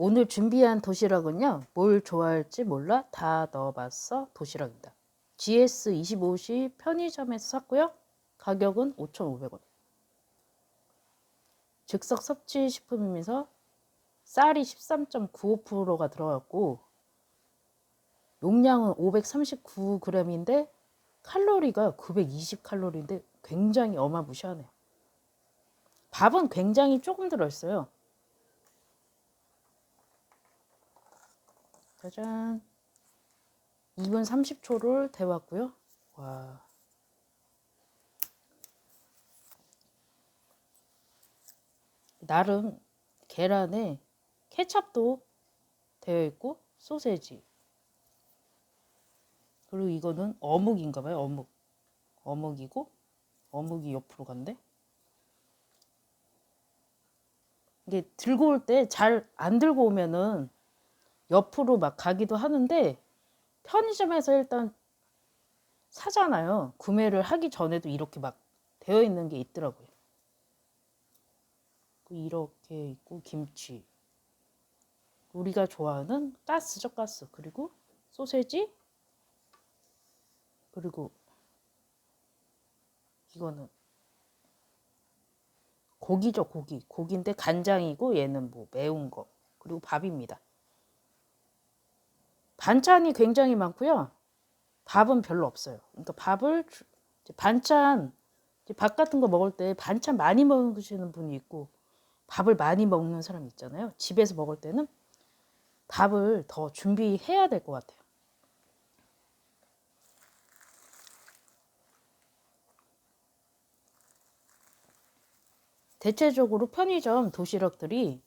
오늘 준비한 도시락은요. 뭘 좋아할지 몰라 다 넣어봤어 도시락입니다. GS 25시 편의점에서 샀고요. 가격은 5,500원. 즉석 섭취 식품이면서 쌀이 13.95%가 들어갔고 용량은 539g인데 칼로리가 920칼로리인데 굉장히 어마무시하네요. 밥은 굉장히 조금 들어있어요. 짜잔. 2분 30초를 데웠고요. 와. 나름 계란에 케찹도 되어 있고 소세지 그리고 이거는 어묵인가 봐요 어묵 어묵이고 어묵이 옆으로 간대 이게 들고 올 때 잘 안 들고 오면은 옆으로 막 가기도 하는데 편의점에서 일단 사잖아요. 구매를 하기 전에도 이렇게 막 되어 있는 게 있더라고요. 이렇게 있고 김치. 우리가 좋아하는 가스죠 가스. 그리고 소세지. 그리고 이거는 고기죠 고기. 고기인데 간장이고 얘는 뭐 매운 거. 그리고 밥입니다 반찬이 굉장히 많고요 밥은 별로 없어요 그러니까 밥을 반찬 밥 같은 거 먹을 때 반찬 많이 먹으시는 분이 있고 밥을 많이 먹는 사람 있잖아요. 집에서 먹을 때는 밥을 더 준비해야 될 것 같아요. 대체적으로 편의점 도시락들이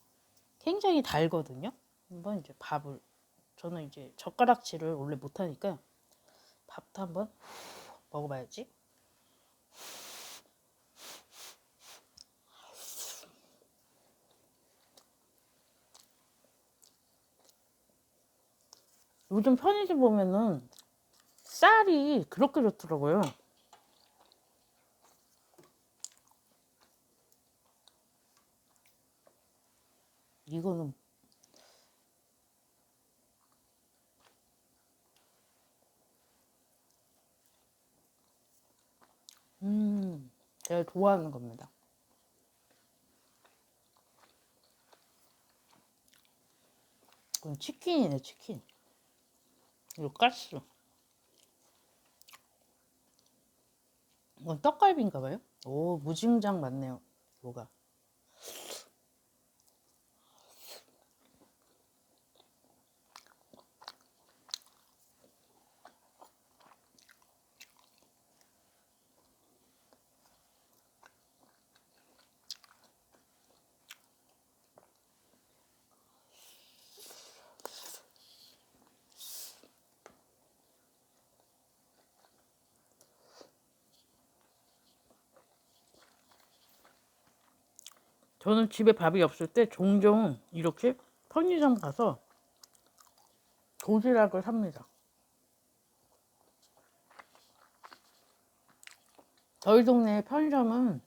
굉장히 달거든요. 한번 이제 밥을 저는 이제 젓가락질을 원래 못하니까 밥도 한번 먹어봐야지. 요즘 편의점 보면은 쌀이 그렇게 좋더라고요. 이거는 음, 제가 좋아하는 겁니다. 이건 치킨이네, 치킨. 이거 가스. 이건 떡갈비인가 봐요. 오, 무짐장 맞네요. 뭐가. 저는 집에 밥이 없을 때 종종 이렇게 편의점 가서 도시락을 삽니다. 저희 동네 편의점은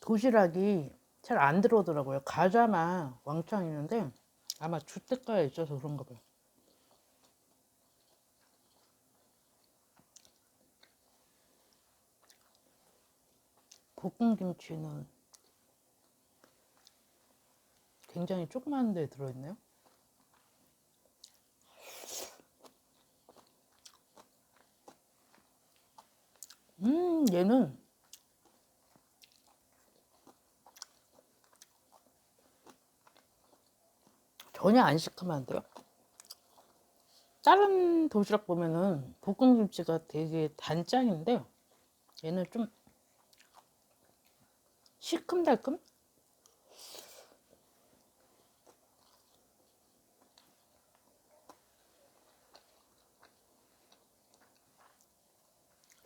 도시락이 잘 안 들어오더라고요. 과자만 왕창 있는데 아마 주택가에 있어서 그런가 봐요. 볶음김치는 굉장히 조그만 데 들어있네요. 음, 얘는 전혀 안 시큼한 데요. 다른 도시락 보면은 볶음김치가 되게 단짠인데 얘는 좀 시큼달큼?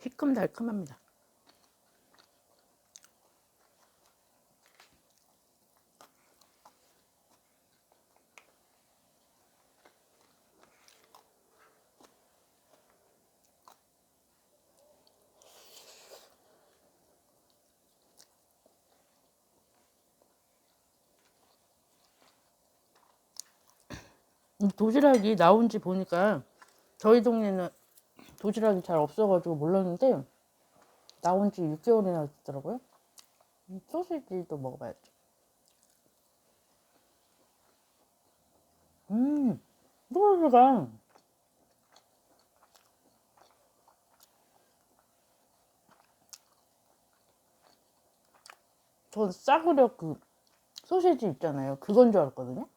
희끔달큼합니다. 도시락이 나온지 보니까 저희 동네는 도시락이 잘 없어가지고 몰랐는데 나온 지 6개월이나 됐더라고요. 이 소시지도 먹어봐야죠. 음, 소시지가 전 싸구려 그 소시지 있잖아요. 그건 줄 알았거든요.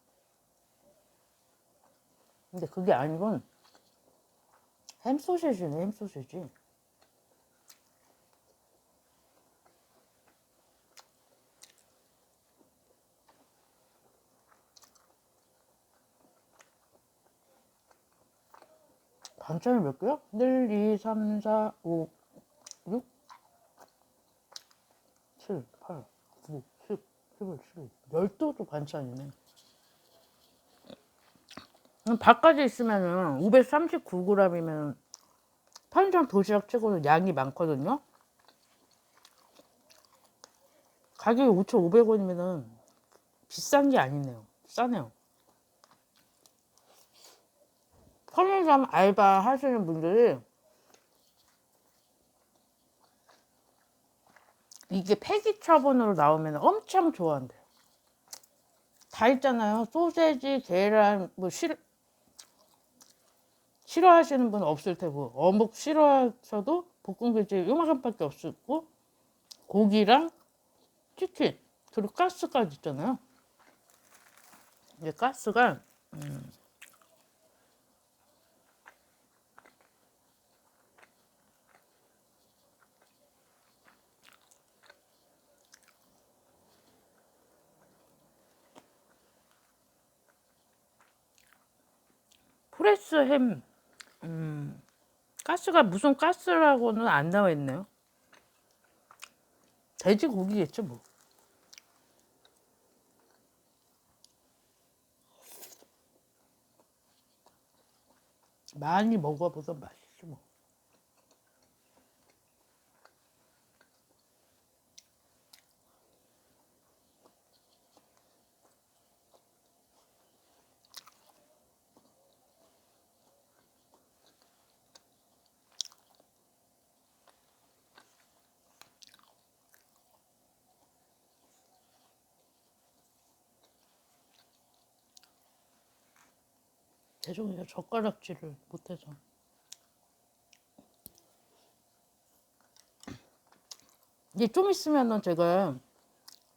근데 그게 아니군. 햄 소시지네, 햄 소시지. 반찬이 몇 개야? 1, 2, 3, 4, 5, 6, 7, 8, 9, 10, 11, 12, 12도 반찬이네. 음, 밥까지 있으면은 539g이면 편의점 도시락 치고는 양이 많거든요. 가격이 5,500원이면은 비싼 게 아니네요. 싸네요. 편의점 알바 하시는 분들이 이게 폐기 처분으로 나오면 엄청 좋아한대요. 다 있잖아요. 소세지, 계란, 뭐 싫, 싫어하시는 분 없을 테고 어묵 싫어하셔도 볶음김치 요만큼밖에 없고 고기랑 치킨 그리고 가스까지 있잖아요. 이게 가스가 음, 프레스 햄 음, 가스가 무슨 가스라고는 안 나와 있네요. 돼지고기겠죠 뭐. 많이 먹어보던 맛이지 뭐. 죄송해요. 젓가락질을 못해서. 이제 좀 있으면은 제가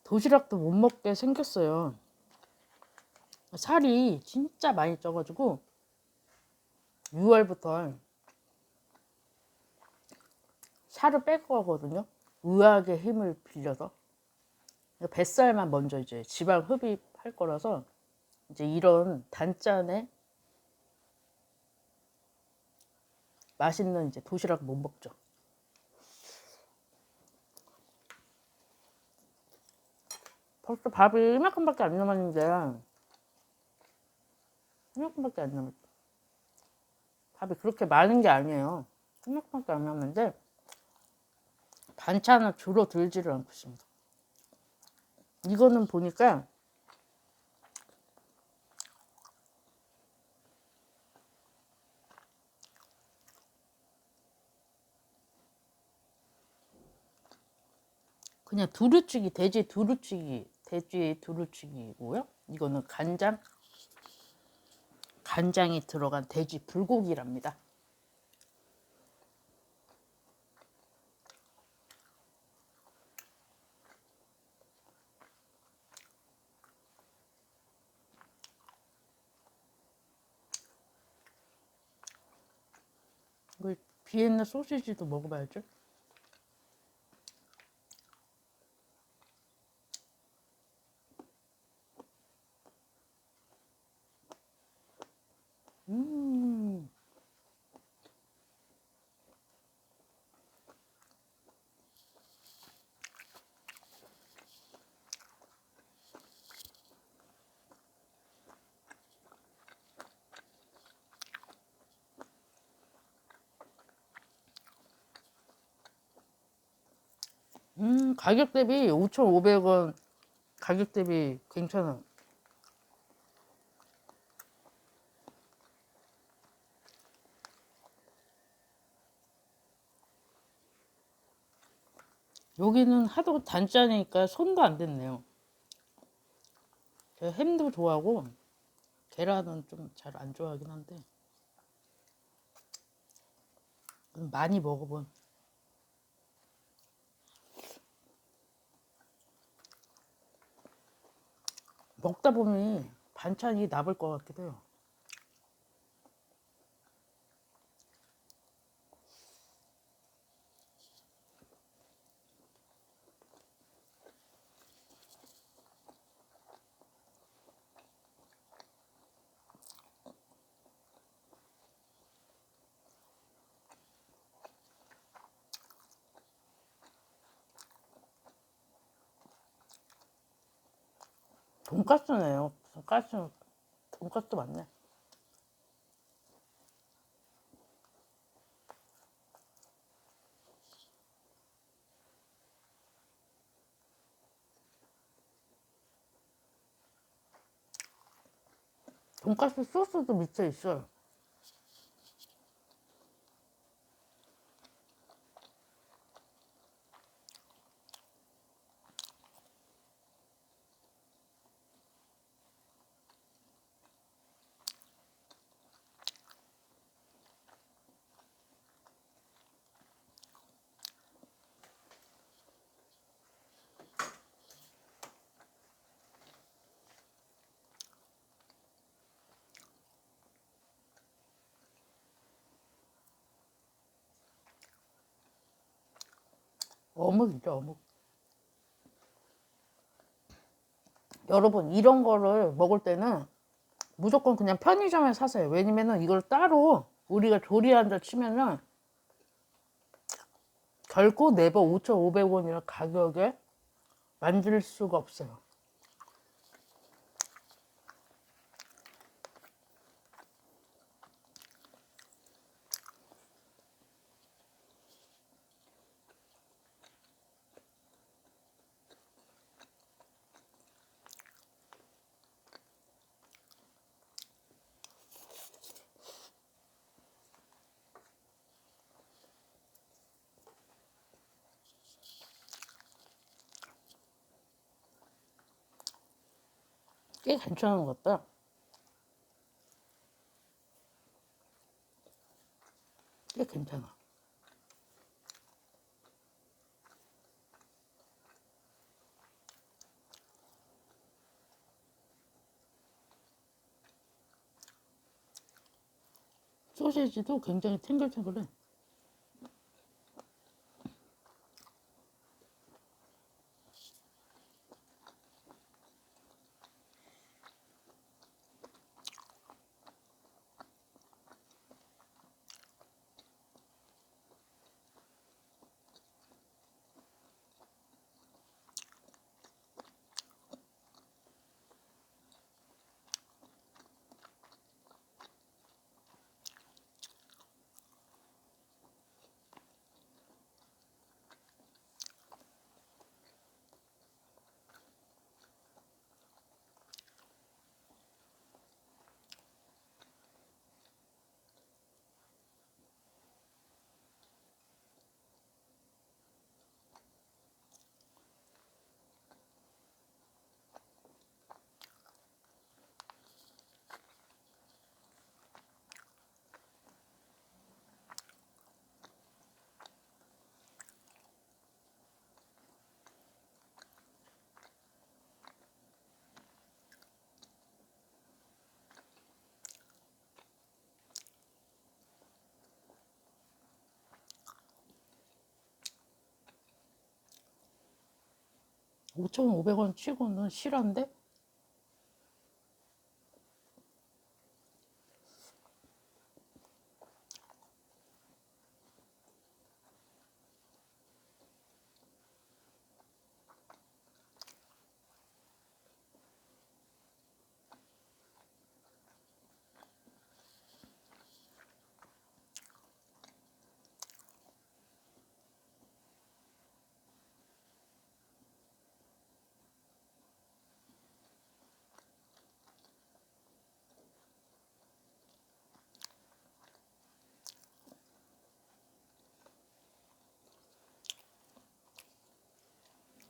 도시락도 못 먹게 생겼어요. 살이 진짜 많이 쪄가지고 6월부터 살을 뺄 거거든요. 의학의 힘을 빌려서 뱃살만 먼저 이제 지방 흡입할 거라서 이제 이런 단짠에 맛있는 이제 도시락 못 먹죠. 벌써 밥이 이만큼밖에 안 남았는데 이만큼밖에 안 남았죠. 밥이 그렇게 많은 게 아니에요. 이만큼밖에 안 남았는데 반찬은 주로 들지를 않고 있습니다. 이거는 보니까 그냥 두루치기, 돼지 두루치기, 돼지 두루치기고요. 이거는 간장, 간장이 들어간 돼지 불고기랍니다. 비엔나 소시지도 먹어봐야죠. 가격 대비 5,500원 가격 대비 괜찮아. 여기는 하도 단짜니까 손도 안 댔네요. 제가 햄도 좋아하고 계란은 좀 잘 안 좋아하긴 한데 많이 먹어본 먹다 보니 반찬이 남을 것 같기도 해요. 돈까스네요. 돈까스, 돈까스 맞네. 돈까스 소스도 밑에 있어요. 어묵이죠, 어묵. 여러분, 이런 거를 먹을 때는 무조건 그냥 편의점에 사세요. 왜냐면은 이걸 따로 우리가 조리한다 치면은 결코 네버 5,500원이라는 가격에 만들 수가 없어요. 꽤 괜찮은 것 같다. 꽤 괜찮아. 소시지도 굉장히 탱글탱글해. 오천오백 원 치고는 실한데?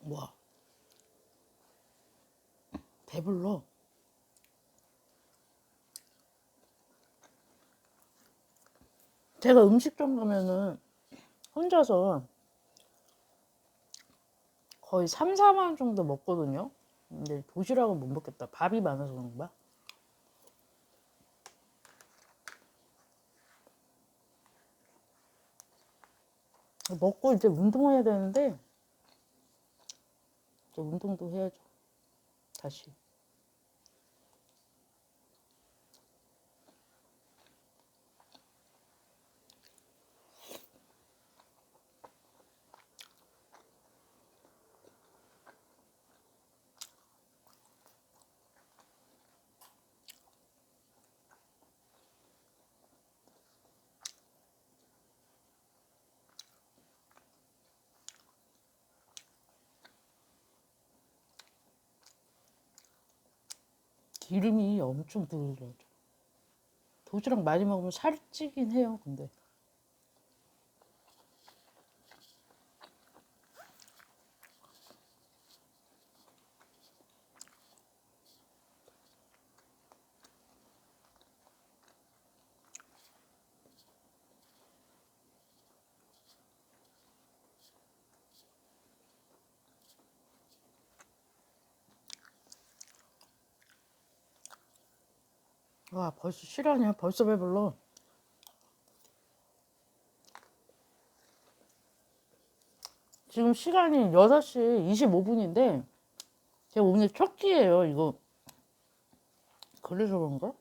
뭐야? 배불러. 제가 음식점 가면은 혼자서 거의 3, 4만 원 정도 먹거든요. 근데 도시락은 못 먹겠다. 밥이 많아서 그런가? 먹고 이제 운동해야 되는데 운동도 해야죠. 다시. 기름이 엄청 들어죠. 도시락 많이 먹으면 살이 찌긴 해요. 근데 와 벌써 실화냐? 벌써 배불러. 지금 시간이 6시 25분인데 제가 오늘 첫 끼예요. 이거 그래서 그런가?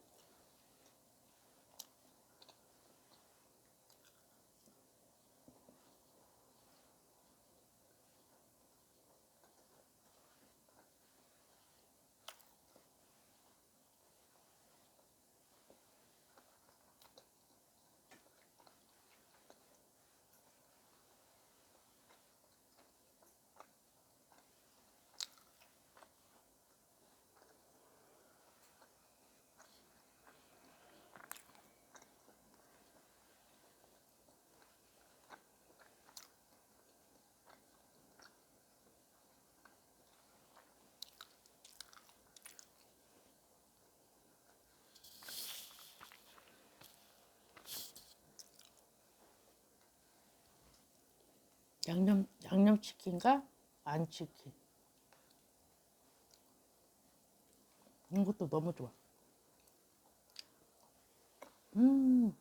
양념 양념치킨과 안치킨. 이것도 너무 좋아. 음.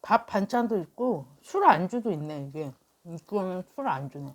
밥 반찬도 있고 술 안주도 있네 이게. 이거는 술 안주네.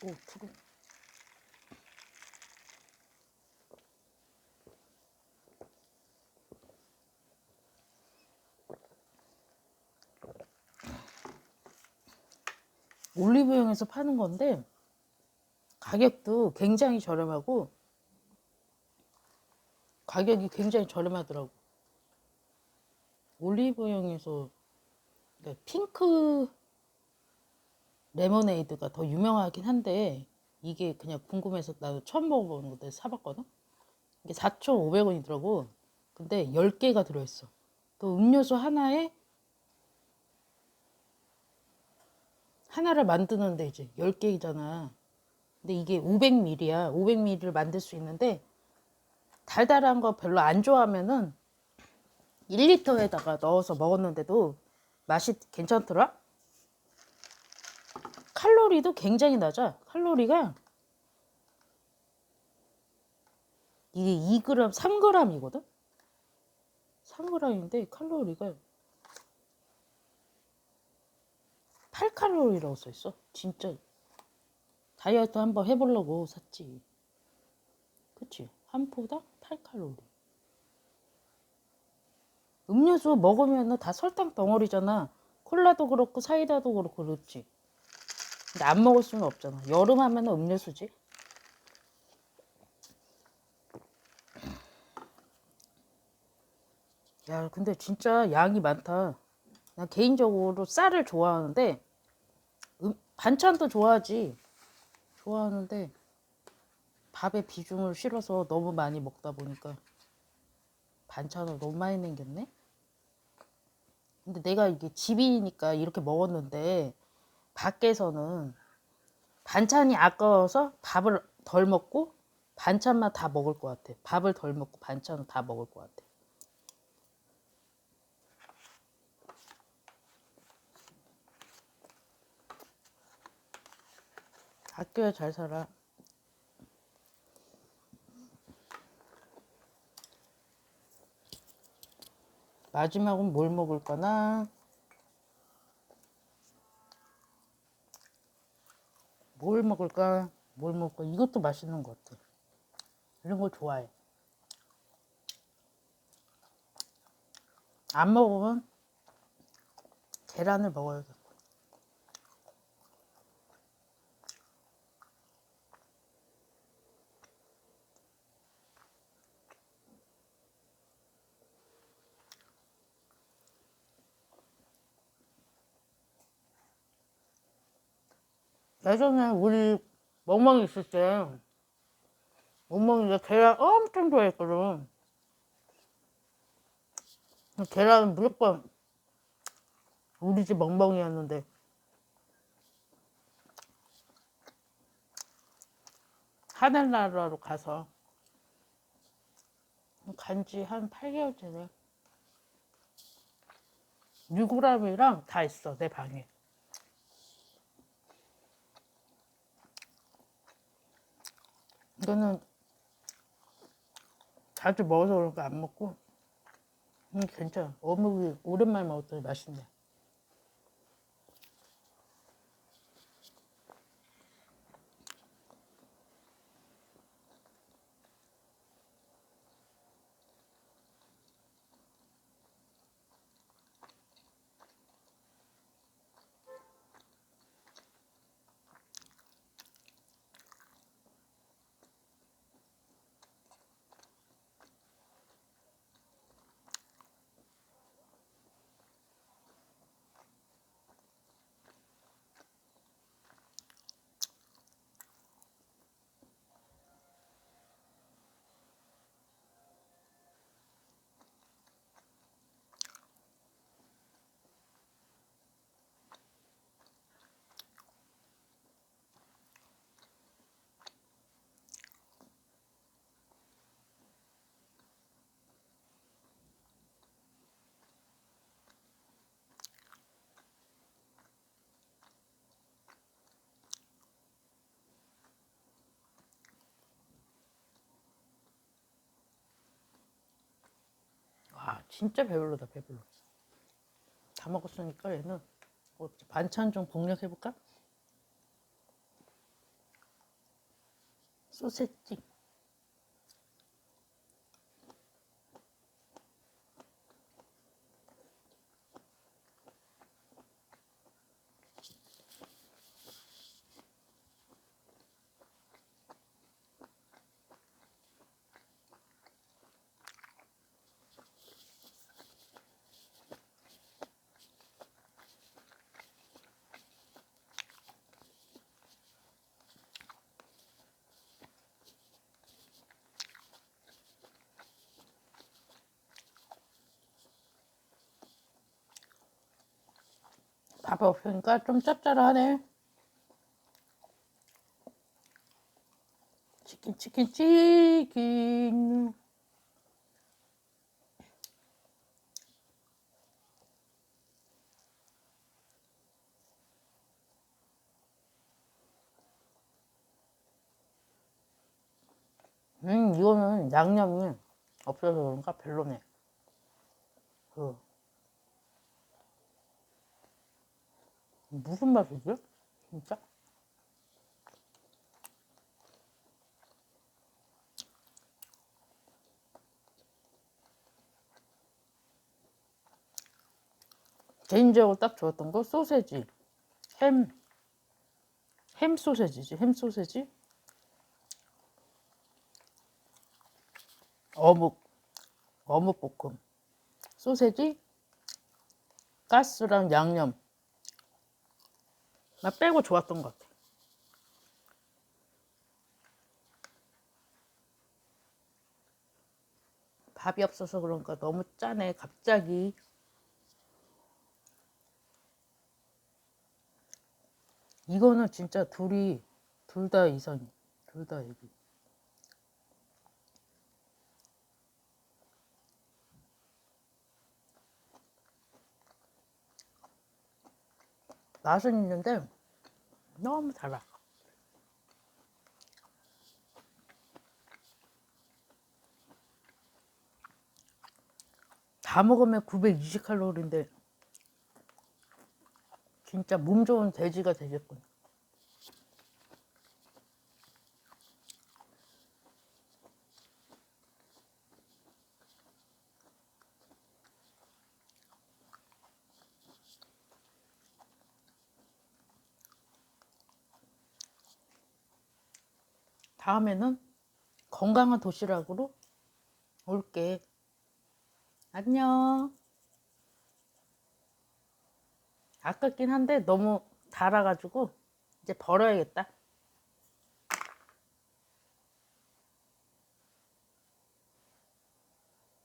오, 푸른. 올리브영에서 파는 건데 가격도 굉장히 저렴하고 가격이 굉장히 저렴하더라고. 올리브영에서 그러니까 핑크 레모네이드가 더 유명하긴 한데 이게 그냥 궁금해서 나도 처음 먹어보는 건데 사봤거든. 이게 4,500원이더라고. 근데 10개가 들어있어. 그 음료수 하나에 하나를 만드는데 이제 10개이잖아. 근데 이게 500ml야. 500ml를 만들 수 있는데 달달한 거 별로 안 좋아하면은 1리터에다가 넣어서 먹었는데도 맛이 괜찮더라. 칼로리도 굉장히 낮아. 칼로리가 이게 2g, 3g이거든. 3g인데 칼로리가 8칼로리라고 써 있어. 진짜 다이어트 한번 해보려고 샀지. 그치? 한 포당 8칼로리. 음료수 먹으면 다 설탕 덩어리잖아. 콜라도 그렇고 사이다도 그렇고 그렇지. 근데 안 먹을 수는 없잖아. 여름 하면 음료수지. 야, 근데 진짜 양이 많다. 난 개인적으로 쌀을 좋아하는데 음, 반찬도 좋아하지. 좋아하는데 밥의 비중을 실어서 너무 많이 먹다 보니까 반찬을 너무 많이 남겼네. 근데 내가 이게 집이니까 이렇게 먹었는데 밖에서는 반찬이 아까워서 밥을 덜 먹고 반찬만 다 먹을 것 같아. 밥을 덜 먹고 반찬은 다 먹을 것 같아. 아껴야 잘 살아. 마지막은 뭘 먹을까나? 뭘 먹을까? 뭘 먹을까? 이것도 맛있는 것 같아. 이런 거 좋아해. 안 먹으면 계란을 먹어야겠고. 예전에 우리 멍멍이 있을 때 멍멍이가 계란 엄청 좋아했거든. 계란은 무조건 우리 집 멍멍이였는데 하늘나라로 가서 간 지 한 8개월째네. 유구람이랑 다 있어 내 방에. 이거는 자주 먹어서 그런가 안 먹고? 음, 괜찮아. 어묵이 오랜만에 먹었더니 맛있네 아 진짜 배불러다 배불러 다 먹었으니까 얘는 뭐 반찬 좀 공략해볼까? 소세지 밥 없으니까 좀 짭짤하네. 치킨 치킨 치킨. 음 이거는 양념이 없어서 그런가 별로네. 그 무슨 맛이지? 진짜? 개인적으로 딱 좋았던 거 소세지, 햄, 햄 소세지지, 햄 소세지, 어묵, 어묵 볶음, 소세지, 가스랑 양념. 나 빼고 좋았던 것 같아. 밥이 없어서 그런가 너무 짜네, 갑자기. 이거는 진짜 둘이, 둘 다 이상해. 둘다 얘기. 맛은 있는데 너무 달아. 다 먹으면 920칼로리인데 진짜 몸 좋은 돼지가 되겠군. 다음에는 건강한 도시락으로 올게. 안녕. 아깝긴 한데 너무 달아가지고 이제 버려야겠다.